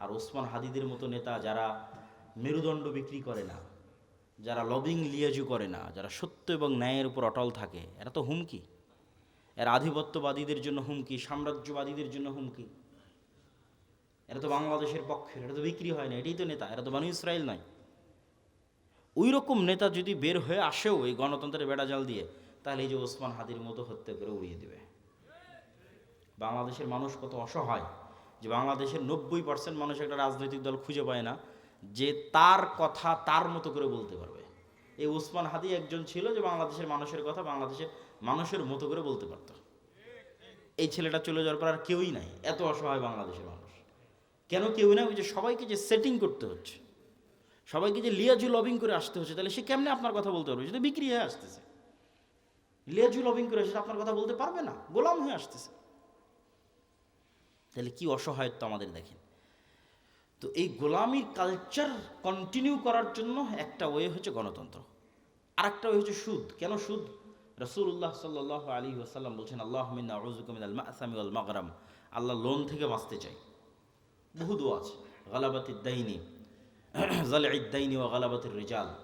আর ওসমান হাদিদের মতো নেতা যারা মেরুদণ্ড বিক্রি করে না, যারা লবিং লিয়াজু করে না, যারা সত্য এবং ন্যায়ের উপর অটল থাকে, এরা তো হুমকি। এর আধিপত্যবাদীদের জন্য হুমকি, সাম্রাজ্যবাদীদের জন্য হুমকি। এরা তো বাংলাদেশের পক্ষে এটা তো বিক্রি হয় না, এটাই তো নেতা, এরা তো বানু ইসরায়েল নয়। ওই রকম নেতা যদি বের হয়ে আসেও এই গণতন্ত্রের বেড়াজাল দিয়ে, তাহলে এই যে ওসমান হাদির মতো হত্যা করে উড়িয়ে দেবে। বাংলাদেশের মানুষ কত অসহায়। যে বাংলাদেশের নব্বই পার্সেন্ট মানুষ একটা রাজনৈতিক দল খুঁজে পায় না, যে তার কথা তার মতো করে বলতে পারবে। এই ওসমান হাদি একজন ছিল যে বাংলাদেশের মানুষের কথা বাংলাদেশের মানুষের মতো করে বলতে পারত। এই ছেলেটা চলে যাওয়ার পর আর কেউই নাই, এত অসহায় বাংলাদেশের মানুষ। কেন কেউ না ওই যে সবাইকে যে সেটিং করতে হচ্ছে, সবাইকে যে লিয়াজু লবিং করে আসতে হচ্ছে, তাহলে সে কেমনে আপনার কথা বলতে পারবে? সেটা বিক্রি হয়ে আসতেছে। লিয়াজু লবিং করে সেটা আপনার কথা বলতে পারবে না, গোলাম হয়ে আসতেছে। তাহলে কি অসহায়ত্ব আমাদের দেখেন? তো এই গোলামির কালচার কন্টিনিউ করার জন্য একটা ওয়ে হচ্ছে গণতন্ত্র। আর একটা ওয়ে হচ্ছে সুদ। কেন সুদ? রসুল্লাহ সাল্লাহ আলী ওসাল্লাম বলছেন, আল্লাহ আল্লাহ লোন থেকে বাঁচতে চাই। বহু দোয়া আছে। গালাবাতির দাইনি জাল ইদ্দাইনি ও গালাবাতির রেজাল।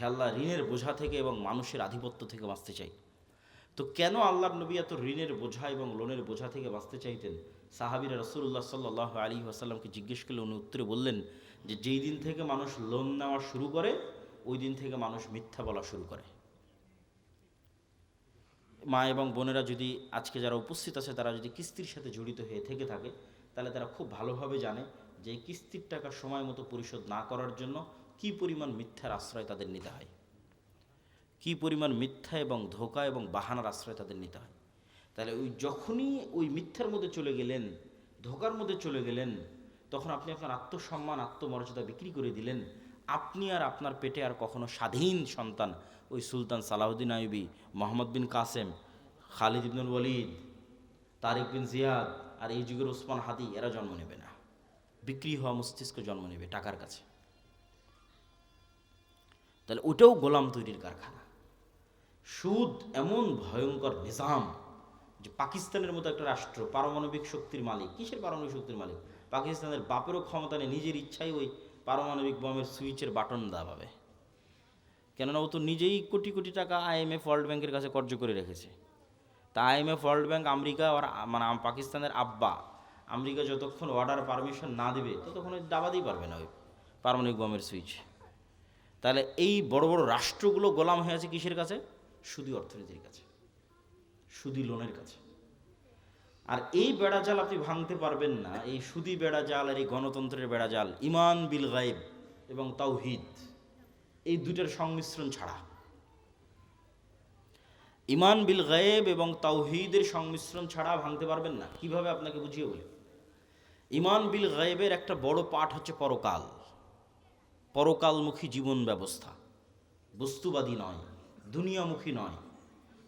হে আল্লাহ, ঋণের বোঝা থেকে এবং মানুষের আধিপত্য থেকে বাঁচতে চাই। তো কেন আল্লাহ নবী এত ঋণের বোঝা এবং লোনের বোঝা থেকে বাঁচতে চাইতেন? সাহাবিরা রসুল্লাহ সাল্লাহ আলী আসাল্লামকে জিজ্ঞেস করলে উনি উত্তরে বললেন যে, যেই দিন থেকে মানুষ লোন নেওয়া শুরু করে, ওই দিন থেকে মানুষ মিথ্যা বলা শুরু করে। মা এবং বোনেরা যদি আজকে যারা উপস্থিত আছে, তারা যদি কিস্তির সাথে জড়িত হয়ে থেকে থাকে, তাহলে তারা খুব ভালোভাবে জানে যে কিস্তির টাকা সময় মতো পরিশোধ না করার জন্য কি পরিমাণ মিথ্যার আশ্রয় তাদের নিতে হয়। কি পরিমাণ মিথ্যা এবং ধোকা এবং বাহানার আশ্রয় তাদের নিতে হয়। তাহলে ওই যখনই ওই মিথ্যার মধ্যে চলে গেলেন, ধোকার মধ্যে চলে গেলেন, তখন আপনি আপনার আত্মসম্মান, আত্মমর্যাদা বিক্রি করে দিলেন। আপনি আর আপনার পেটে আর কখনো স্বাধীন সন্তান, ওই সুলতান Salahuddin IB Muhammad bin Qasim, Khalid Ibnul Walid, Tariq bin Ziyad আর এই যুগের ওসমান হাদি, এরা জন্ম নেবে না। বিক্রি হওয়া মস্তিষ্ক জন্ম নেবে টাকার কাছে। তাহলে ওটাও গোলাম তৈরির কারখানা। সুদ এমন ভয়ঙ্কর নিজাম যে পাকিস্তানের মতো একটা রাষ্ট্র, পারমাণবিক শক্তির মালিক। কিসের পারমাণবিক শক্তির মালিক? পাকিস্তানের বাপেরও ক্ষমতা নেই, নিজের ইচ্ছাই ওই পারমাণবিক বোমের সুইচের বাটন দাবাবে কেননা ও তো নিজেই কোটি কোটি টাকা আইএমএফ ওয়ার্ল্ড ব্যাংকের কাছে কর্য করে রেখেছে। তা আইএমএফ ওয়ার্ল্ড ব্যাংক আমেরিকা আর মানে পাকিস্তানের আব্বা, আমেরিকা যতক্ষণ অর্ডার পারমিশন না দেবে, ততক্ষণ ওই দাবাতেই পারবে না ওই পারমাণবিক বোমের সুইচ। তাহলে এই বড় বড় রাষ্ট্রগুলো গোলাম হয়ে আছে কিসের কাছে? শুধু অর্থনীতির কাছে। সুদী লোনের কাছে। আর এই বেড়াজাল আপনি ভাঙতে পারবেন না। এই সুদী বেড়াজাল আর এই গণতন্ত্রের বেড়াজাল ইমান বিল গায়েব এবং তাওহিদ, এই দুইটার সংমিশ্রণ ছাড়া। ইমান বিল গায়েব এবং তাওহিদের সংমিশ্রণ ছাড়া ভাঙতে পারবেন না। কীভাবে আপনাকে বুঝিয়ে বলি? ইমান বিল গায়েবের একটা বড় পাঠ হচ্ছে পরকাল। পরকালমুখী জীবন ব্যবস্থা। বস্তুবাদী নয়, দুনিয়ামুখী নয়।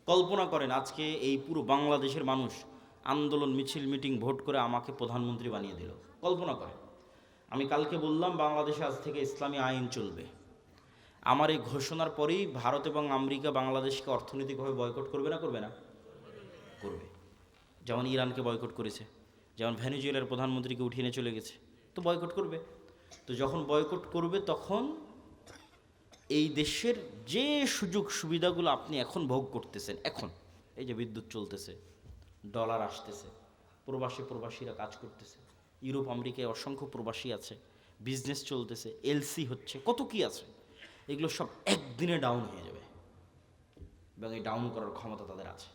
কল্পনা করেন আজকে এই পুরো বাংলাদেশের মানুষ আন্দোলন, মিছিল, মিটিং, ভোট করে আমাকে প্রধানমন্ত্রী বানিয়ে দিল। কল্পনা করেন। আমি কালকে বললাম, বাংলাদেশে আজ থেকে ইসলামী আইন চলবে। আমার এই ঘোষণার পরেই ভারত এবং আমেরিকা বাংলাদেশকে অর্থনৈতিকভাবে বয়কট করবে না করবে না? করবে। যেমন ইরানকে বয়কট করেছে, যেমন ভেনেজুয়েলার প্রধানমন্ত্রীকে উঠিয়ে এনে চলে গেছে, তো বয়কট করবে। তো যখন বয়কট করবে, তখন এই দেশের যে সুযোগ সুবিধাগুলো আপনি এখন ভোগ করতেছেন, এখন, এই যে বিদ্যুৎ চলতেছে ডলার আসতেছে, প্রবাসী প্রবাসীরা কাজ করতেছে, ইউরোপ, আমেরিকায় অসংখ্য প্রবাসী আছে বিজনেস চলতেছে এলসি হচ্ছে, কত কি আছে, এগুলো সব একদিনে ডাউন হয়ে যাবে। এবং এই ডাউন করার ক্ষমতা তাদের আছে।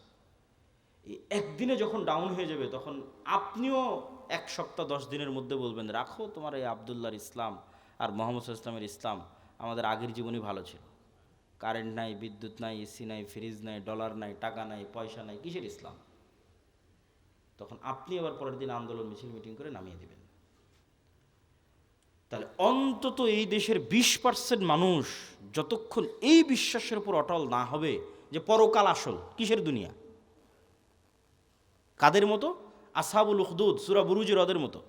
এই একদিনে যখন ডাউন হয়ে যাবে, তখন আপনিও এক সপ্তাহ, দশ দিনের মধ্যে বলবেন, রাখো তোমার এই আবদুল্লাহর ইসলাম আর মোহাম্মদ ইসলামের ইসলাম আমাদের আগের জীবনই ভালো ছিল। কারেন্ট নাই, বিদ্যুৎ নাই, এসি নাই, ফ্রিজ নাই, ডলার নাই, টাকা নাই, পয়সা নাই, কিসের ইসলাম? তখন আপনি আবার পরের দিন আন্দোলন, মিছিল, মিটিং করে নামিয়ে দেবেন। তাহলে অন্তত এই দেশের বিশ পার্সেন্ট মানুষ যতক্ষণ এই বিশ্বাসের উপর অটল না হবে যে পরকাল আসল, কিসের দুনিয়া? কাদের মতো? আসাবুল উখদুদ, সুরা বুরুজের ওদের মতো।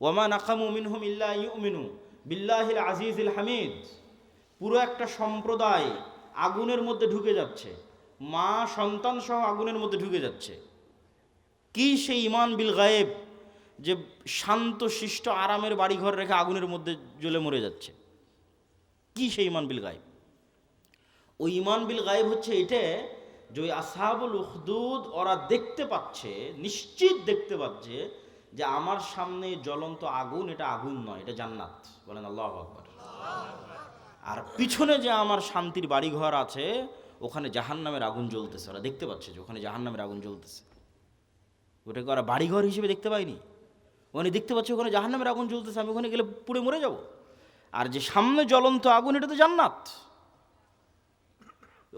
ওমা নাকামু মিনহুম ইল্লা ইউমিনু বিল্লাহিল আজিজিল হামিদ। পুরো একটা সম্প্রদায় আগুনের মধ্যে ঢুকে যাচ্ছে। মা, সন্তান সহ আগুনের মধ্যে ঢুকে যাচ্ছে। কি সেই ইমান বিল গায়েব যে শান্ত, শিষ্ট, আরামের বাড়িঘর রেখে আগুনের মধ্যে জ্বলে মরে যাচ্ছে? কি সেই ইমান বিল গায়েব? ওই ইমান বিল গায়েব হচ্ছে এটা যে ওই আসাবুল উখদুদ ওরা দেখতে পাচ্ছে, নিশ্চিত দেখতে পাচ্ছে যে আমার সামনে জ্বলন্ত আগুন এটা আগুন নয়, এটা জান্নাত। বলেন আল্লাহ আকবর। আর পিছনে যে আমার শান্তির বাড়িঘর আছে, ওখানে জাহান্নামের আগুন জ্বলতেছে। ওরা দেখতে পাচ্ছে যে ওখানে জাহান্নামের আগুন জ্বলতেছে। ওটাকে ওরা বাড়িঘর হিসেবে দেখতে পাইনি। ওখানে দেখতে পাচ্ছে ওখানে জাহান্নামের আগুন জ্বলতেছে, আমি ওখানে গেলে পুড়ে মরে যাব। আর যে সামনে জ্বলন্ত আগুন, এটা তো জান্নাত।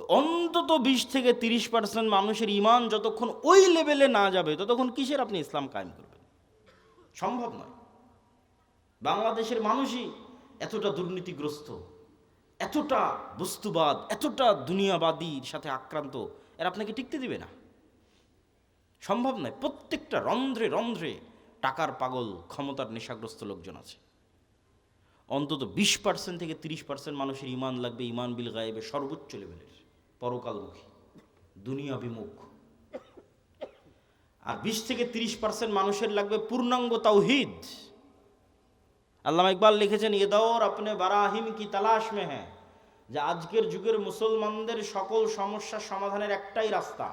অন্তত বিশ থেকে তিরিশ পার্সেন্ট মানুষের ইমান যতক্ষণ ওই লেভেলে না যাবে, ততক্ষণ কিসের আপনি ইসলাম কায়েম করবেন? সম্ভব নয়। বাংলাদেশের মানুষই এতটা দুর্নীতিগ্রস্ত। এতটা বস্তুবাদ, এতটা দুনিয়াবাদীর সাথে আক্রান্ত, এর আপনাকে টিকতে দিবে না। সম্ভব নয়, প্রত্যেকটা রন্ধ্রে রন্ধ্রে টাকার পাগল, ক্ষমতার নেশাগ্রস্ত লোকজন আছে। অন্তত বিশ পার্সেন্ট থেকে তিরিশ পার্সেন্ট মানুষের ইমান লাগবে ইমান বিল গায়েবে সর্বোচ্চ লেভেলের পরকালমুখী দুনিয়া বিমুখ আর বিশ থেকে তিরিশ পার্সেন্ট মানুষের লাগবে পূর্ণাঙ্গ তাওহিদ। আল্লামা ইকবাল লিখেছেন ইদৌর আপনি বারাহিম কি তালাশ মে হ্যাঁ? যে আজকের যুগের মুসলমানদের সকল সমস্যার সমাধানের একটাই রাস্তা,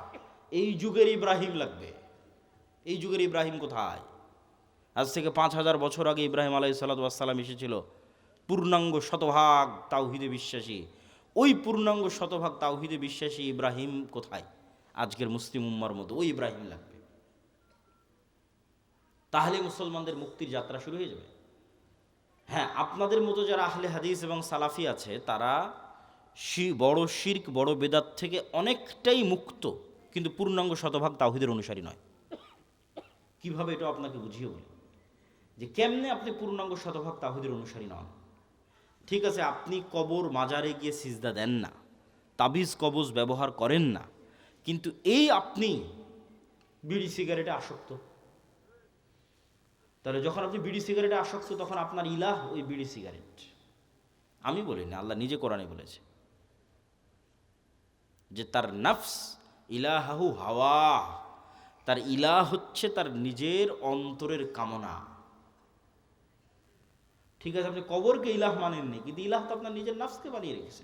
এই যুগের ইব্রাহিম লাগবে। এই যুগের ইব্রাহিম কোথায়? আজ থেকে পাঁচ হাজার বছর আগে ইব্রাহিম আলাই সাল্লাম এসেছিল, পূর্ণাঙ্গ শতভাগ তাওহিদে বিশ্বাসী। ওই পূর্ণাঙ্গ শতভাগ তাওহিদে বিশ্বাসী ইব্রাহিম কোথায়? আজকের মুসলিম উম্মার মতো ওই ইব্রাহিম লাগবে। তাহলে মুসলমানদের মুক্তির যাত্রা শুরু হয়ে যাবে। হ্যাঁ আপনাদের মতো যারা আহলে হাদিস এবং সালাফি আছে, তারা বড় শির্ক, বড় বেদাত থেকে অনেকটাই মুক্ত, কিন্তু পূর্ণাঙ্গ শতভাগ তাওহিদের অনুসারী নয়। কীভাবে এটা আপনাকে বুঝিয়ে বলি? যে কেমনে আপনি পূর্ণাঙ্গ শতভাগ তাহিদের অনুসারী নন? ঠিক আছে, আপনি কবর মাজারে গিয়ে সিজদা দেন না, তাবিজ, কবজ ব্যবহার করেন না, কিন্তু এই আপনি বিড়ি, সিগারেটে আসক্ত। তাহলে যখন আপনি বিড়ি সিগারেটে আসক্ত, তখন আপনার ইলাহ ওই বিড়ি সিগারেট। আমি বলিনি, আল্লাহ নিজে কোরআনে বলেছে। যে তার নফস ইলাহাহু হাওয়া, তার ইলাহ হচ্ছে তার নিজের অন্তরের কামনা। ঠিক আছে, আপনি কবরকে ইলাহ মানেননি, কিন্তু ইলাহ তো আপনার নিজের নফসকে বানিয়ে রেখেছে।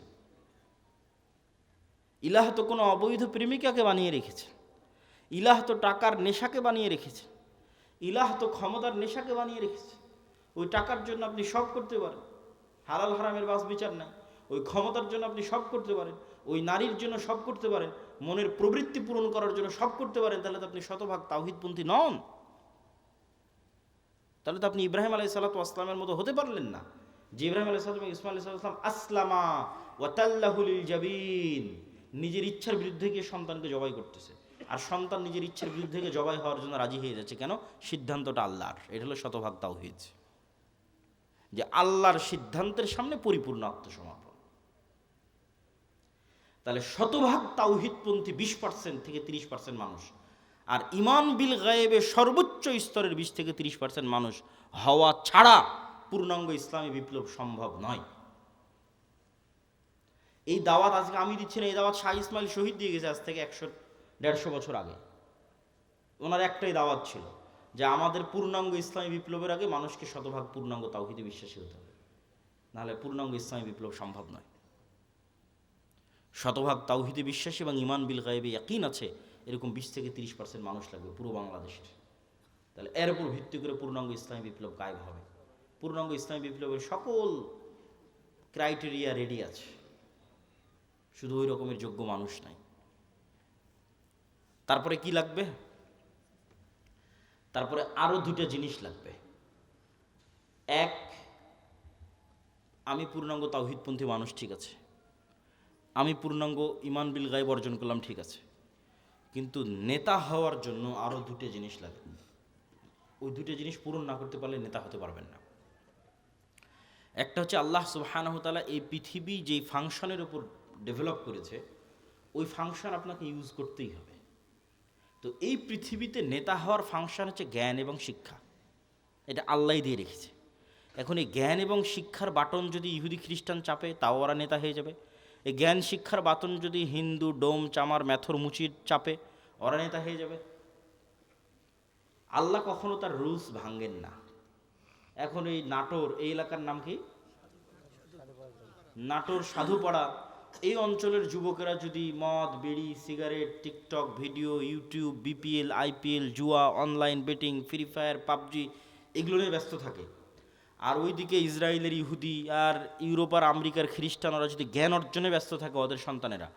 ইলাহ তো কোনো অবৈধ প্রেমিকাকে বানিয়ে রেখেছে। ইলাহ তো টাকার নেশাকে বানিয়ে রেখেছে। ইলাহ তো ক্ষমতার নেশাকে বানিয়ে রেখেছে। ওই টাকার জন্য আপনি সব করতে পারেন। হালাল হারামের বাস বিচার নাই। ওই ক্ষমতার জন্য আপনি সব করতে পারেন। ওই নারীর জন্য সব করতে পারেন। মনের প্রবৃত্তি পূরণ করার জন্য সব করতে পারেন। তাহলে তো আপনি শতভাগ তাওহিদপন্থী নন। তাহলে তো আপনি ইব্রাহিম আলাই সালাতু আসলামের মতো হতে পারলেন না। যে ইব্রাহিম আলাই সালাম ইসমাল আলাই সাল্লাম আসলামা ওয়াতাল্লাহুল জাবিন। নিজের ইচ্ছার বিরুদ্ধে গিয়ে সন্তানকে জবাই করতেছে। আর সন্তান নিজের ইচ্ছার বিরুদ্ধে জবাই হওয়ার জন্য রাজি হয়ে যাচ্ছে কেন? সিদ্ধান্তটা আল্লাহর। এটা হলো শতভাগ তাওহিদ। যে আল্লাহর সিদ্ধান্তের সামনে পরিপূর্ণ আত্মসমর্পণ। তাহলে শতভাগ তাওহিদপন্থী বিশ পার্সেন্ট থেকে তিরিশ পার্সেন্ট মানুষ আর ইমান বিল গায়েবে সর্বোচ্চ স্তরের বিশ থেকে তিরিশ পার্সেন্ট মানুষ হওয়া ছাড়া পূর্ণাঙ্গ ইসলামী বিপ্লব সম্ভব নয়। এই দাওয়াত আজকে আমি দিচ্ছি না, এই দাওয়াত শাহ ইসমাইল শহীদ দিয়ে গেছে আজ থেকে একশো দেড়শো বছর আগে। ওনার একটাই দাওয়াত ছিল যে আমাদের পূর্ণাঙ্গ ইসলামী বিপ্লবের আগে মানুষকে শতভাগ পূর্ণাঙ্গ তাওহিদে বিশ্বাসী হতে হবে। নাহলে পূর্ণাঙ্গ ইসলামী বিপ্লব সম্ভব নয়। শতভাগ তাওহিদে বিশ্বাসী এবং ইমান বিল গায়েবে ইয়াকিন আছে, এরকম বিশ থেকে তিরিশ পার্সেন্ট মানুষ লাগবে পুরো বাংলাদেশের। তাহলে এর উপর ভিত্তি করে পূর্ণাঙ্গ ইসলামী বিপ্লব গায়েব হবে। পূর্ণাঙ্গ ইসলামী বিপ্লবের সকল ক্রাইটেরিয়া রেডি আছে। শুধু ওই রকমের যোগ্য মানুষ নাই। তারপরে কি লাগবে? তারপরে আরও দুটা জিনিস লাগবে। এক, আমি পূর্ণাঙ্গ তাওহিদপন্থী মানুষ, ঠিক আছে। আমি পূর্ণাঙ্গ ইমান বিল গায়েব অর্জন করলাম, ঠিক আছে। কিন্তু নেতা হওয়ার জন্য আরও দুটো জিনিস লাগে। ওই দুটো জিনিস পূরণ না করতে পারলে নেতা হতে পারবেন না। একটা হচ্ছে আল্লাহ সুবাহানহতালা এই পৃথিবী যেই ফাংশনের উপর ডেভেলপ করেছে, ওই ফাংশন আপনাকে ইউজ করতেই হবে। তো এই পৃথিবীতে নেতা হওয়ার ফাংশন হচ্ছে জ্ঞান এবং শিক্ষা। এটা আল্লাহ দিয়ে রেখেছে। এখন এই জ্ঞান এবং শিক্ষার বাটন যদি ইহুদি খ্রিস্টান চাপে, তাও ওরা নেতা হয়ে যাবে। এই জ্ঞান শিক্ষার বাটন যদি হিন্দু, ডোম, চামার, ম্যাথর, মুচির চাপে, ওরা নেতা হয়ে যাবে। আল্লাহ কখনো তার রুলস ভাঙ্গেন না। এখন এই নাটোর, এই এলাকার নাম কি? নাটোর সাধুপাড়া। এই অঞ্চলের যুবকেরা যদি মদ, বিড়ি, cigarette, TikTok video, YouTube, BPL, IPL, জুয়া, online betting, Free Fire, PUBG এগুলো নিয়ে ব্যস্ত থাকে। আর ওইদিকে ইসরায়েলের ইহুদি আর ইউরোপ আর আমেরিকার খ্রিস্টানরা যদি জ্ঞান অর্জনে ব্যস্ত থাকে ওদের সন্তানেরা,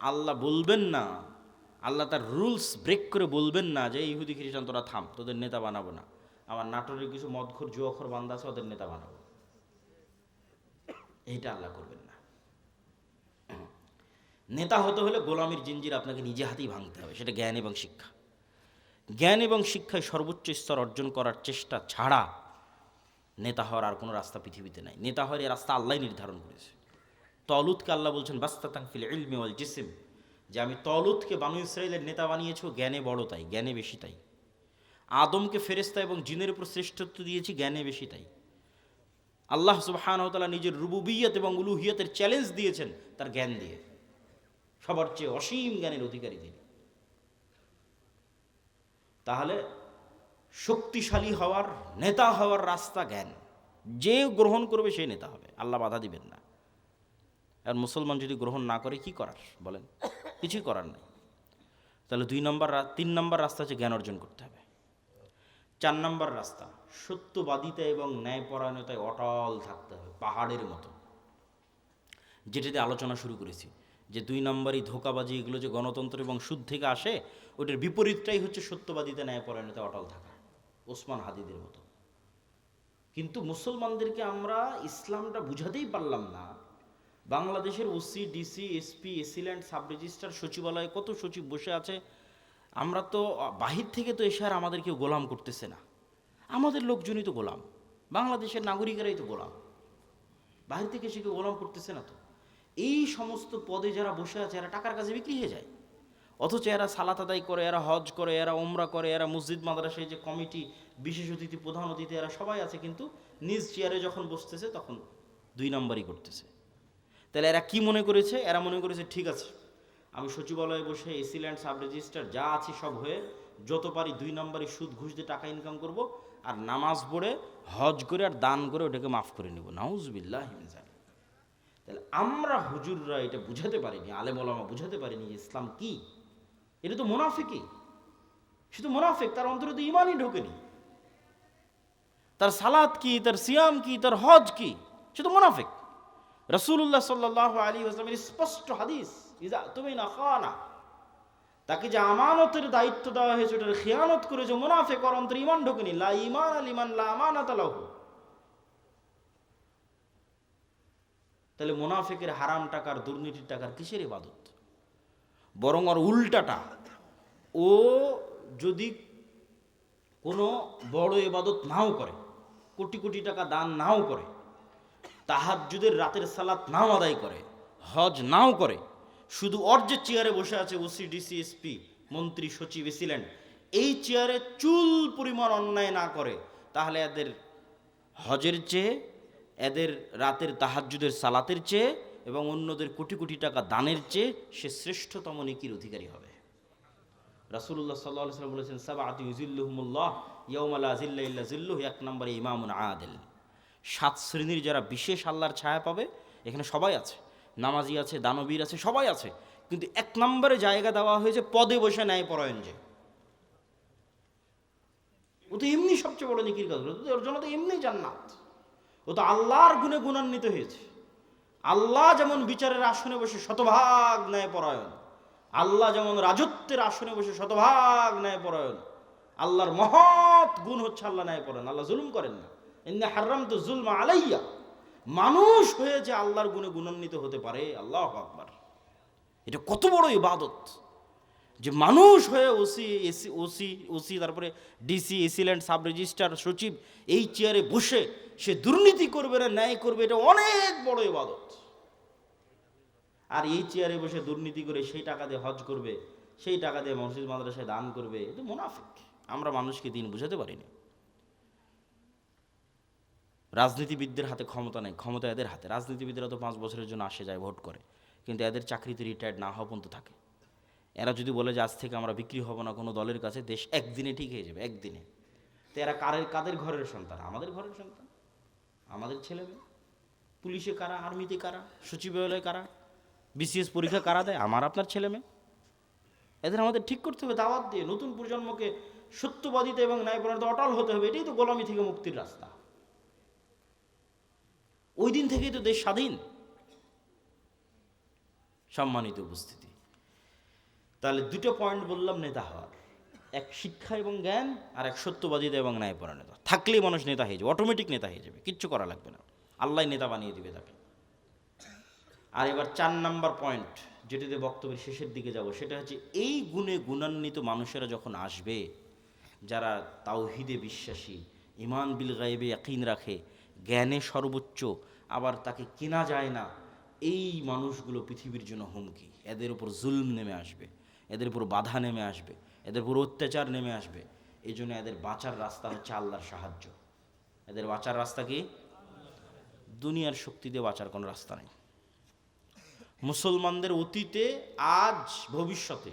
আল্লাহ বলবেন না, আল্লাহ তার রুলস ব্রেক করে বলবেন না যে ইহুদি, খ্রিস্টান, তোরা থাম, তোদের নেতা বানাবো না। আমার নাটোরের কিছু মদখোর, জুয়াখোর বান্দা আছে, ওদের নেতা বানাবো। এইটা আল্লাহ করবেন নেতা হতে হলে গোলামীর জিঞ্জির আপনাকে নিজে হাতেই ভাঙতে হবে, সেটা জ্ঞান এবং শিক্ষা। জ্ঞান এবং শিক্ষায় সর্বোচ্চ স্তর অর্জন করার চেষ্টা ছাড়া নেতা হওয়ার আর কোনো রাস্তা পৃথিবীতে নাই। নেতা হওয়ার এই রাস্তা আল্লাহ নির্ধারণ করেছে। তলুদকে আল্লাহ বলছেন বাস্তাতাং ফিল ইলমি ওয়াল জিসিম। যে আমি তলুদকে বানু ইসরায়েলের নেতা বানিয়েছি জ্ঞানে বড় তাই, জ্ঞানে বেশি তাই। আদমকে ফেরেস্তা এবং জিনের উপর শ্রেষ্ঠত্ব দিয়েছি, জ্ঞানে বেশি তাই। আল্লাহ সুবাহানতালা নিজের রুবুবিয়ত এবং উলুহিয়তের চ্যালেঞ্জ দিয়েছেন, তার জ্ঞান দিয়ে। সবার চেয়ে অসীম জ্ঞানের অধিকারী তিনি। তাহলে শক্তিশালী হওয়ার, নেতা হওয়ার রাস্তা জ্ঞান। যে গ্রহণ করবে সে নেতা হবে, আল্লাহ বাধা দিবেন না। আর মুসলমান যদি গ্রহণ না করে, কি করার? বলেন, কিছুই করার নেই। তাহলে দুই নম্বর তিন নম্বর রাস্তা হচ্ছে জ্ঞান অর্জন করতে হবে। চার নম্বর রাস্তা, সত্যবাদিতা এবং ন্যায়পরায়ণতায় অটল থাকতে হবে, পাহাড়ের মতো। যেটাতে আলোচনা শুরু করেছি। যে দুই নম্বরই ধোকাবাজি, এগুলো যে গণতন্ত্র এবং সুদ থেকে আসে, ওটার বিপরীতটাই হচ্ছে সত্যবাদিতা ন্যায়পরায়ণতা অটল থাকা, ওসমান হাদিদের মতো। কিন্তু মুসলমানদেরকে আমরা ইসলামটা বুঝাতেই পারলাম না। বাংলাদেশের OC DC SP AC land sub registrar সচিবালয়ে কত সচিব বসে আছে, আমরা তো, বাহির থেকে তো এসে আর আমাদের কেউ গোলাম করতেছে না। আমাদের লোকজনই তো গোলাম, বাংলাদেশের নাগরিকেরাই তো গোলাম। বাহির থেকে এসে কেউ গোলাম করতেছে না তো। এই সমস্ত পদে যারা বসে আছে, এরা টাকার কাছে বিক্রি হয়ে যায়। অথচ এরা সালাত আদায় করে, এরা হজ করে, এরা ওমরা করে, এরা মসজিদ, মাদ্রাসায় যে কমিটি, বিশেষ অতিথি, প্রধান অতিথি, এরা সবাই আছে, কিন্তু নিজ চেয়ারে যখন বসতেছে, তখন দুই নম্বরই করতেছে। তাহলে এরা কি মনে করেছে? এরা মনে করেছে, ঠিক আছে, আমি সচিবালয়ে বসে এসিল্যান্ড সাব রেজিস্টার, যা আছে সব হয়ে যত পারি দুই নম্বরই সুদ, ঘুষ দিয়ে টাকা ইনকাম করব, আর নামাজ পড়ে, হজ করে, আর দান করে, ওটাকে মাফ করে নেব। নাউজবিল্লাহ তাহলে আমরা হুজুররা এটা বুঝাতে পারিনি, আলেম ওলামা বুঝাতে পারিনি যে ইসলাম কি। এটা তো মোনাফিকই। তো মোনাফিক, তার অন্তরে তো ইমানই ঢোকেনি তার সালাদ কি, তার সিয়াম কি, তার হজ কি, সে তো মোনাফিক। রসুল্লাহ সাল্লাহ আলী আসলামের স্পষ্ট হাদিস তুমি না খানা তাকে যে আমানতের দায়িত্ব দেওয়া হয়েছে, ওটার খেয়ানত করে যে মোনাফেক অন্তরে ইমান ঢোকেনি লা ইমান আল ইমান লা আমানাত লাহু। তাহলে মোনাফেকের হারাম টাকার, দুর্নীতির টাকার কিসের ইবাদত? বরং ওর উল্টাটা, ও যদি কোনো বড় ইবাদত নাও করে, কোটি কোটি টাকা দান নাও করে, তাহাজ্জুদের রাতের সালাত নাও আদায় করে, হজ নাও করে, শুধু ওর যে চেয়ারে বসে আছে ওসি, ডিসি, এসপি, মন্ত্রী, সচিব এসিলেন এই চেয়ারে চুল পরিমাণ অন্যায় না করে, তাহলে এদের হজের চেয়ে এদের রাতের তাহাজ্জুদের সালাতের চেয়ে এবং অন্যদের কোটি কোটি টাকা দানের চেয়ে সে শ্রেষ্ঠতম নেকির অধিকারী হবে। রাসুল্লাহ সাল্লাহ বলেছেন সাবা আতি ইউজিল্লুহমুল্লাহ এক নম্বরে ইমামুন আদেল। সাত শ্রেণির যারা বিশেষ আল্লাহর ছায়া পাবে, এখানে সবাই আছে। নামাজি আছে, দানবীর আছে, সবাই আছে। কিন্তু এক নম্বরে জায়গা দেওয়া হয়েছে পদে বসে ন্যায় পরায়ণ যে। ও তো এমনি সবচেয়ে বড় নিকির কাজ। ওর জন্য তো এমনি জান্নাত। ও তো আল্লাহর গুণে গুণান্বিত হয়েছে। আল্লাহ যেমন বিচারের আসনে বসে শতভাগ ন্যায় পরায়ণ, আল্লাহ যেমন রাজত্বের আসনে বসে শতভাগ ন্যায় পরায়ণ, আল্লাহর মহৎ গুণ হচ্ছে আল্লাহ ন্যায় পরায়ণ। আল্লাহ জুলুম করেন না। এমনি হারাম তো জুলমা আলাইয়া। মানুষ হয়ে যে আল্লাহর গুণে গুণান্বিত হতে পারে, আল্লাহ আকবার। এটা কত বড় ইবাদত। যে মানুষ হয়ে ওসি এসি ওসি ওসি তারপরে DC AC land sub registrar সচিব, এই চেয়ারে বসে সে দুর্নীতি করবে না, ন্যায় করবে, এটা অনেক বড় ইবাদত। আর এই চেয়ারে বসে দুর্নীতি করে সেই টাকা দিয়ে হজ করবে, সেই টাকা দিয়ে মসজিদ মাদ্রাসায় দান করবে, এটা মুনাফিক। আমরা মানুষকে দিন বুঝাতে পারিনি। রাজনীতিবিদদের হাতে ক্ষমতা নেই, ক্ষমতা এদের হাতে। রাজনীতিবিদরা তো পাঁচ বছরের জন্য আসে যায়, ভোট করে। কিন্তু এদের চাকরিতে রিটায়ার্ড না হওয়া পর্যন্ত থাকে। এরা যদি বলে যে আজ থেকে আমরা বিক্রি হব না কোনো দলের কাছে, দেশ একদিনে ঠিক হয়ে যাবে, একদিনে। তো এরা কারের, কাদের ঘরের সন্তান? আমাদের ঘরের সন্তান। আমাদের ছেলে মেয়ে। পুলিশে কারা, আর্মিতে কারা, সচিবালয়ে কারা, বিসিএস পরীক্ষা কারা দেয়? আমার আপনার ছেলে মেয়ে। এদের আমাদের ঠিক করতে হবে, দাওয়াত দিয়ে নতুন প্রজন্মকে সত্যবাদিতা এবং ন্যায় ন্যায়পরায়ণতা অটল হতে হবে। এটাই তো গোলামি থেকে মুক্তির রাস্তা। ওই দিন থেকেই তো দেশ স্বাধীন। সম্মানিত উপস্থিতি। তাহলে দুটো পয়েন্ট বললাম নেতা হওয়ার। এক শিক্ষা এবং জ্ঞান আর এক সত্যবাদিতা এবং ন্যায় ন্যায়পরায়ণতা থাকলেই মানুষ নেতা হয়ে যাবে অটোমেটিক নেতা হয়ে যাবে, কিচ্ছু করা লাগবে না। আল্লাহ নেতা বানিয়ে দিবে তাকে। আর এবার চার নাম্বার পয়েন্ট যেটিতে বক্তব্যের শেষের দিকে যাব, সেটা হচ্ছে এই গুণে গুণান্বিত মানুষেরা যখন আসবে, যারা তাওহিদে বিশ্বাসী ইমান বিল গাইবে ইয়াকিন রাখে, জ্ঞানে সর্বোচ্চ, আবার তাকে কেনা যায় না, এই মানুষগুলো পৃথিবীর জন্য হুমকি, এদের উপর জুলম নেমে আসবে। এদের উপর বাধা নেমে আসবে, এদের উপর অত্যাচার নেমে আসবে। এই জন্য এদের বাঁচার রাস্তা হচ্ছে আল্লাহর সাহায্য। এদের বাঁচার রাস্তা কি? দুনিয়ার শক্তি দিয়ে বাঁচার কোনো রাস্তা নেই। মুসলমানদের অতীতে, আজ, ভবিষ্যতে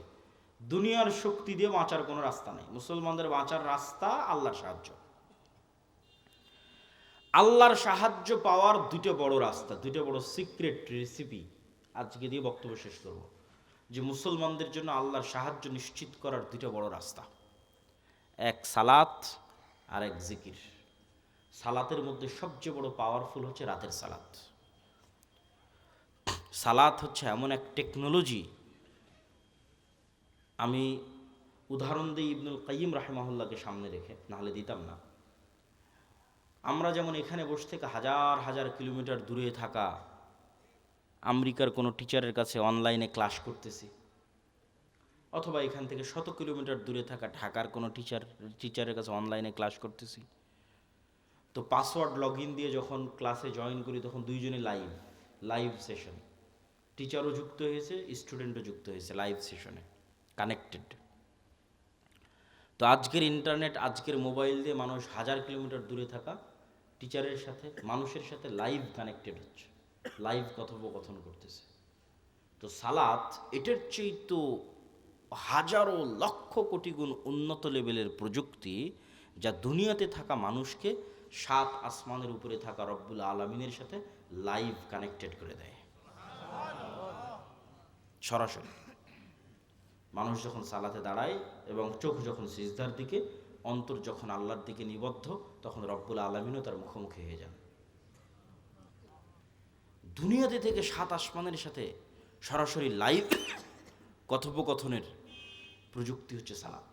দুনিয়ার শক্তি দিয়ে বাঁচার কোনো রাস্তা নেই। মুসলমানদের বাঁচার রাস্তা আল্লাহর সাহায্য। আল্লাহর সাহায্য পাওয়ার দুটো বড় রাস্তা দুটো বড় সিক্রেট রেসিপি আজকে দিয়ে বক্তব্য শেষ করব। যে মুসলমানদের জন্য আল্লাহর সাহায্য নিশ্চিত করার দুটো বড় রাস্তা। এক সালাত আর এক জিকির। সালাতের মধ্যে সবচেয়ে বড় পাওয়ারফুল হচ্ছে রাতের সালাত। সালাত হচ্ছে এমন এক টেকনোলজি আমি উদাহরণ দিই ইবনুল কাইম রাহেমাহুল্লাহকে সামনে রেখে, নাহলে দিতাম না। আমরা যেমন এখানে বসে থেকে হাজার হাজার কিলোমিটার দূরে থাকা আমেরিকার কোনো টিচারের কাছে অনলাইনে ক্লাস করতেছি। অথবা এখান থেকে শত কিলোমিটার দূরে থাকা ঢাকার কোনো টিচার টিচারের কাছে অনলাইনে ক্লাস করতেছি। তো পাসওয়ার্ড লগ ইন দিয়ে যখন ক্লাসে জয়েন করি, তখন দুইজনে লাইভ লাইভ সেশন টিচারও যুক্ত হয়েছে স্টুডেন্টও যুক্ত হয়েছে লাইভ সেশনে কানেক্টেড তো আজকের ইন্টারনেট আজকের মোবাইল দিয়ে মানুষ হাজার কিলোমিটার দূরে থাকা টিচারের সাথে, মানুষের সাথে লাইভ কানেক্টেড হচ্ছে। লাইভ কথোপকথন করতেছে। তো সালাত, এটার চেয়ে তো হাজারো লক্ষ কোটি গুণ উন্নত লেভেলের প্রযুক্তি যা দুনিয়াতে থাকা মানুষকে সাত আসমানের উপরে থাকা রব্বুল আলমিনের সাথে লাইভ কানেক্টেড করে দেয়। সরাসরি। মানুষ যখন সালাতে দাঁড়ায় এবং চোখ যখন সিজদার দিকে, অন্তর যখন আল্লাহর দিকে নিবদ্ধ, তখন রব্বুল আলমিনও তার মুখোমুখি হয়ে যান। দুনিয়াতে থেকে সাত আসমানের সাথে সরাসরি লাইভ কথোপকথনের প্রযুক্তি হচ্ছে সালাত।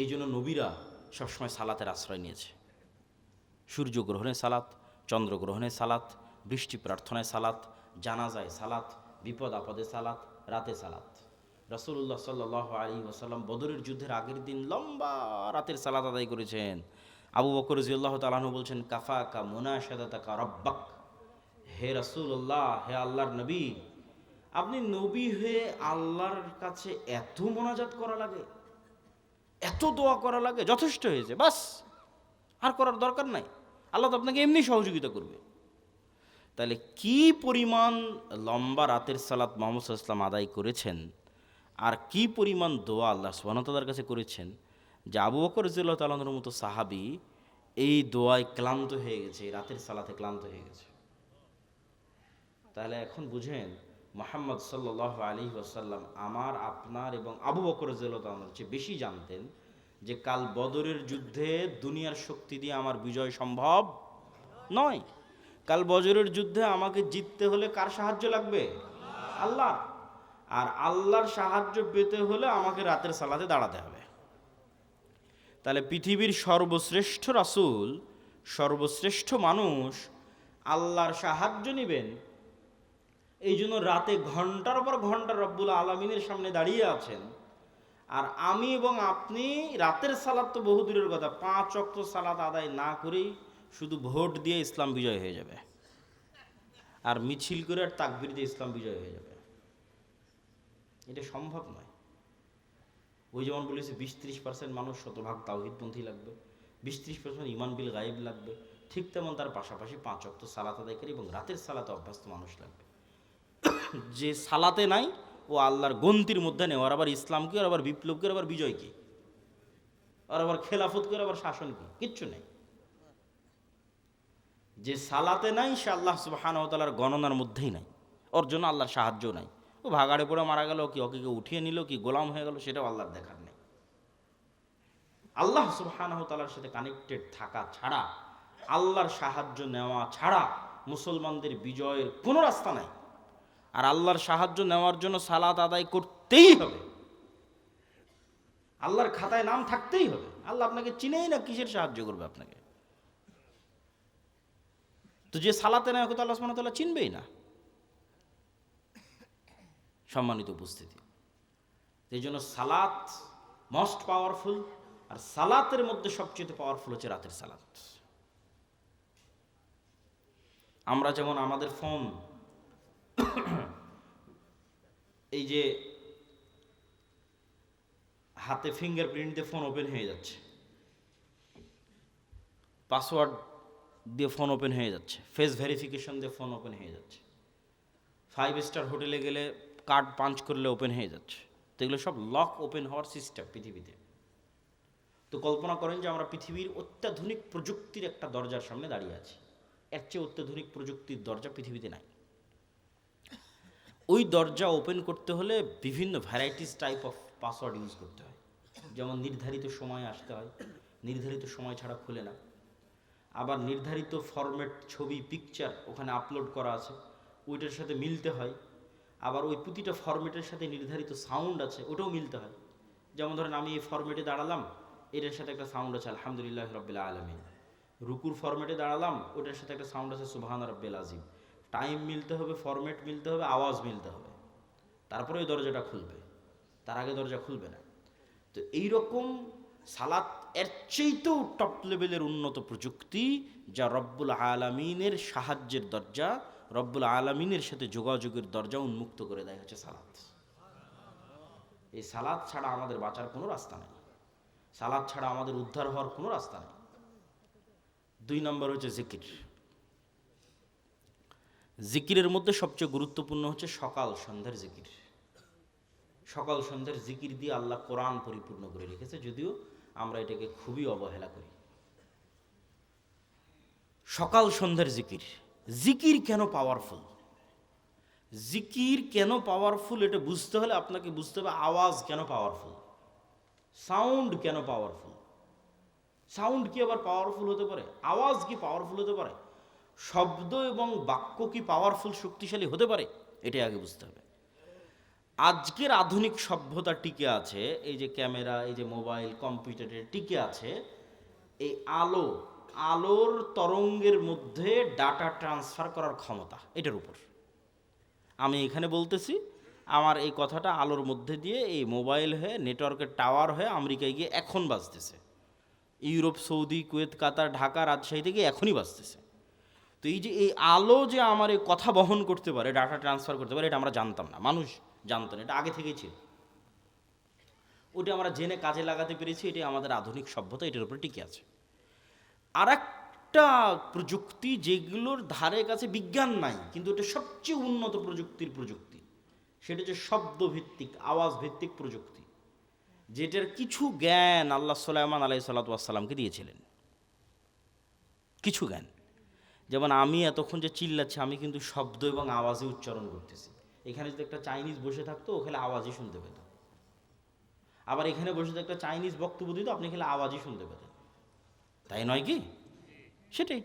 এই জন্য নবীরা সবসময় সালাতের আশ্রয় নিয়েছে। সূর্যগ্রহণে সালাত চন্দ্রগ্রহণে সালাত, বৃষ্টি প্রার্থনায় সালাত, জানাজায় সালাত, বিপদ আপদে সালাত, রাতে সালাত। রসুল্লাহ সাল্লাহ আলী ওসাল্লাম বদরের যুদ্ধের আগের দিন লম্বা রাতের সালাত আদায় করেছেন। আবু বকর জিল্লাহ তালাহু বলছেন কাফা কা মোনা সাদা কা রব্বাক। হে রসুল্লাহ হে আল্লাহর নবী, আপনি নবী হয়ে আল্লাহর কাছে এত মোনাজাত করা লাগে, এত দোয়া করা লাগে, যথেষ্ট হয়েছে, বাস, আর করার দরকার নাই। আল্লাহ তো আপনাকে এমনি সহযোগিতা করবে। তাহলে কি পরিমাণ লম্বা রাতের সালাত মোহাম্মদ ইসলাম আদায় করেছেন, আর কি পরিমাণ দোয়া আল্লাহ সোহানতার কাছে করেছেন যে আবু বকর তালানোর মতো সাহাবি এই দোয়ায় ক্লান্ত হয়ে গেছে রাতের সালাতে ক্লান্ত হয়ে গেছে। তাহলে এখন বুঝেন, মোহাম্মদ সাল্লাহ আলী ওসাল্লাম আমার, আপনার এবং আবু বকর জিল্লাহর চেয়ে বেশি জানতেন যে কাল বদরের যুদ্ধে দুনিয়ার শক্তি দিয়ে আমার বিজয় সম্ভব নয়। কাল বজরের যুদ্ধে আমাকে জিততে হলে কার সাহায্য লাগবে? আল্লাহ আর আল্লাহর সাহায্য পেতে হলে আমাকে রাতের সালাতে দাঁড়াতে হবে। তাহলে পৃথিবীর সর্বশ্রেষ্ঠ রাসুল, সর্বশ্রেষ্ঠ মানুষ আল্লাহর সাহায্য নেবেন। এই জন্য রাতে ঘণ্টার পর ঘণ্টা রব্বুল আলমিনের সামনে দাঁড়িয়ে আছেন। আর আমি এবং আপনি রাতের সালাদ তো বহু দূরের কথা, পাঁচ অক্ত সালাদ আদায় না করেই শুধু ভোট দিয়ে ইসলাম বিজয় হয়ে যাবে। আর মিছিল করে আর তাকবির দিয়ে ইসলাম বিজয় হয়ে যাবে। এটা সম্ভব নয়। ওই যেমন বলেছে বিশ ত্রিশ পার্সেন্ট মানুষ শতভাগ তাওহিদপন্থী লাগবে, বিশ ত্রিশ পার্সেন্ট ইমান বিল গায়েব লাগবে, ঠিক তেমন তার পাশাপাশি পাঁচ অক্ত সালাত আদায়কারী এবং রাতের সালাতে অভ্যস্ত মানুষ লাগবে। যে সালাতে নাই, ও আল্লাহর গন্তির মধ্যে নেই, ওর আবার ইসলামকে আর আবার বিপ্লবকে আর আবার বিজয় বিজয়কে আর আবার খেলাফত করে আবার শাসন কি? কিচ্ছু নেই। যে সালাতে নাই, সে আল্লাহ সুবাহানতালার গণনার মধ্যেই নাই, ওর জন্য আল্লাহর সাহায্য নাই। ও ভাগাড়ে পড়ে মারা গেল, কি ওকে উঠিয়ে নিল, কি গোলাম হয়ে গেল, সেটাও আল্লাহর দেখার নেই। আল্লাহ সুবাহানতালার সাথে কানেক্টেড থাকা ছাড়া, আল্লাহর সাহায্য নেওয়া ছাড়া মুসলমানদের বিজয়ের কোনো রাস্তা নাই। আর আল্লাহর সাহায্য নেওয়ার জন্য সালাত আদায় করতেই হবে। আল্লাহর খাতায় নাম থাকতেই হবে। আল্লাহ আপনাকে চিনেই না কিসের সাহায্য করবে আপনাকে। তো যে সালাতে না হয়তো আল্লাহ সুবহানাহু চিনবেই না। সম্মানিত উপস্থিতি। এই জন্য সালাত মোস্ট পাওয়ারফুল আর সালাতের মধ্যে সবচেয়ে পাওয়ারফুল হচ্ছে রাতের সালাত। আমরা যেমন আমাদের ফোন, এই যে হাতে ফিঙ্গারপ্রিন্ট দিয়ে ফোন ওপেন হয়ে যাচ্ছে পাসওয়ার্ড দিয়ে ফোন ওপেন হয়ে যাচ্ছে ফেস ভেরিফিকেশন দিয়ে ফোন ওপেন হয়ে যাচ্ছে। ফাইভ স্টার হোটেলে গেলে কার্ড পাঞ্চ করলে ওপেন হয়ে যাচ্ছে। তো এগুলো সব লক ওপেন হওয়ার সিস্টেম পৃথিবীতে। তো কল্পনা করেন যে আমরা পৃথিবীর অত্যাধুনিক প্রযুক্তির একটা দরজার সামনে দাঁড়িয়ে আছি। এর চেয়ে অত্যাধুনিক প্রযুক্তির দরজা পৃথিবীতে নাই। ওই দরজা ওপেন করতে হলে বিভিন্ন varieties type of password use করতে হয়। যেমন নির্ধারিত সময় আসতে হয়। নির্ধারিত সময় ছাড়া খুলে না। আবার নির্ধারিত ফরম্যাট ছবি পিকচার ওখানে আপলোড করা আছে। ওইটার সাথে মিলতে হয়। আবার ওই প্রতিটা ফরম্যাটের সাথে নির্ধারিত সাউন্ড আছে, ওটাও মিলতে হয়। যেমন ধরেন আমি এই ফরম্যাটে দাঁড়ালাম, এটার সাথে একটা সাউন্ড আছে, আলহামদুলিল্লাহ রব্বিল আলমিন। রুকুর ফরম্যাটে দাঁড়ালাম, ওটার সাথে একটা সাউন্ড আছে, সুবাহান রব্বিল আজিম টাইম মিলতে হবে ফরম্যাট মিলতে হবে, আওয়াজ মিলতে হবে। তারপরে ওই দরজাটা খুলবে। তার আগে দরজা খুলবে না। তো এই রকম সালাত এর চেয়েতেও টপ লেভেলের উন্নত প্রযুক্তি, যা রব্বুল আলমিনের সাহায্যের দরজা রব্বুল আলমিনের সাথে যোগাযোগের দরজা উন্মুক্ত করে দেয় হচ্ছে সালাদ এই সালাদ ছাড়া আমাদের বাঁচার কোনো রাস্তা নেই। সালাদ ছাড়া আমাদের উদ্ধার হওয়ার কোনো রাস্তা নেই। দুই নম্বর হচ্ছে জিকির। জিকিরের মধ্যে সবচেয়ে গুরুত্বপূর্ণ হচ্ছে সকাল সন্ধ্যার জিকির। সকাল সন্ধ্যার জিকির দিয়ে আল্লাহ কোরআন পরিপূর্ণ করে রেখেছে, যদিও আমরা এটাকে খুবই অবহেলা করি। সকাল সন্ধ্যার জিকির। জিকির কেন পাওয়ারফুল জিকির কেন পাওয়ারফুল এটা বুঝতে হলে আপনাকে বুঝতে হবে আওয়াজ কেন পাওয়ারফুল সাউন্ড কেন পাওয়ারফুল সাউন্ড কি আবার পাওয়ারফুল হতে পারে? আওয়াজ কি পাওয়ারফুল হতে পারে? শব্দ এবং বাক্য কি পাওয়ারফুল শক্তিশালী হতে পারে? এটাই আগে বুঝতে হবে। আজকের আধুনিক সভ্যতা টিকে আছে, এই যে ক্যামেরা, এই যে মোবাইল কম্পিউটারের টিকে আছে, এই আলো আলোর তরঙ্গের মধ্যে ডাটা ট্রান্সফার করার ক্ষমতা, এটার উপর। আমি এখানে বলতেছি, আমার এই কথাটা আলোর মধ্যে দিয়ে এই মোবাইল হয়ে, নেটওয়ার্কের টাওয়ার হয়ে আমেরিকায় গিয়ে এখন বাজতেছে। Europe, Saudi, Kuwait, Qatar, Dhaka, Rajshahi থেকে এখনই বাজতেছে। তো এই যে এই আলো যে আমার এই কথা বহন করতে পারে, ডাটা ট্রান্সফার করতে পারে, এটা আমরা জানতাম না। মানুষ জানতো না, এটা আগে থেকেই ছিল। ওটা আমরা জেনে কাজে লাগাতে পেরেছি, এটাই আমাদের আধুনিক সভ্যতা, এটার উপরে টিকে আছে। আর একটা প্রযুক্তি যেগুলোর ধারে কাছে বিজ্ঞান নাই, কিন্তু এটা সবচেয়ে উন্নত প্রযুক্তির প্রযুক্তি। সেটা হচ্ছে শব্দভিত্তিক আওয়াজ ভিত্তিক প্রযুক্তি, যেটার কিছু জ্ঞান আল্লাহ সাল্লামান আলাই সাল্লাতামকে দিয়েছিলেন। কিছু জ্ঞান। যেমন আমি এতক্ষণ যে চিল্লাচ্ছি, আমি কিন্তু শব্দ এবং আওয়াজে উচ্চারণ করতেছি। এখানে যদি একটা চাইনিজ বসে থাকতো ওখানে আওয়াজই শুনতে পেত। আবার এখানে বসে একটা চাইনিজ বক্তব্য দিত, আপনি খেলে আওয়াজই শুনতে পেতেন। তাই নয় কি? সেটাই।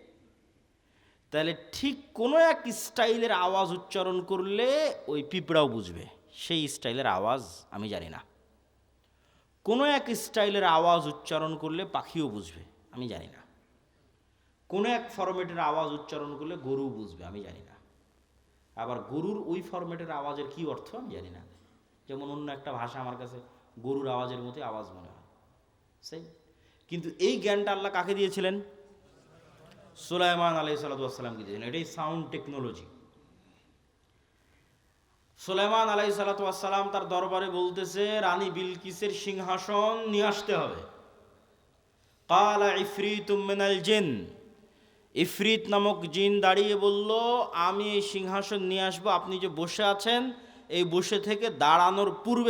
তাহলে ঠিক কোনো এক স্টাইলের আওয়াজ উচ্চারণ করলে ওই পিঁপড়াও বুঝবে। সেই স্টাইলের আওয়াজ আমি জানি না। কোনো এক স্টাইলের আওয়াজ উচ্চারণ করলে পাখিও বুঝবে, আমি জানি না। কোনো এক ফরম্যাটের আওয়াজ উচ্চারণ করলে গরু বুঝবে, আমি জানি না। আবার গরুর ওই ফরম্যাটের আওয়াজের কি অর্থ আমি জানি না। যেমন অন্য একটা ভাষা আমার কাছে গরুর আওয়াজের মতোই আওয়াজ মনে হয়। সেই কিন্তু এই জ্ঞানটা আল্লাহ কাকে দিয়েছিলেন? সুলাইমান আলাই সাল্লাতামকে দিয়েছিলেন। এটাই সাউন্ড টেকনোলজি সুলাইমান আলাই সাল্লাতাম তার দরবারে বলতেছে, রানী বিলকিসের সিংহাসন নিয়ে আসতে হবে। জিন। ইফরিত নামক জিন দাঁড়িয়ে বলল, আমি এই সিংহাসন নিয়ে আসব। আপনি যে বসে আছেন, এই বসে থেকে দাঁড়ানোর পূর্বে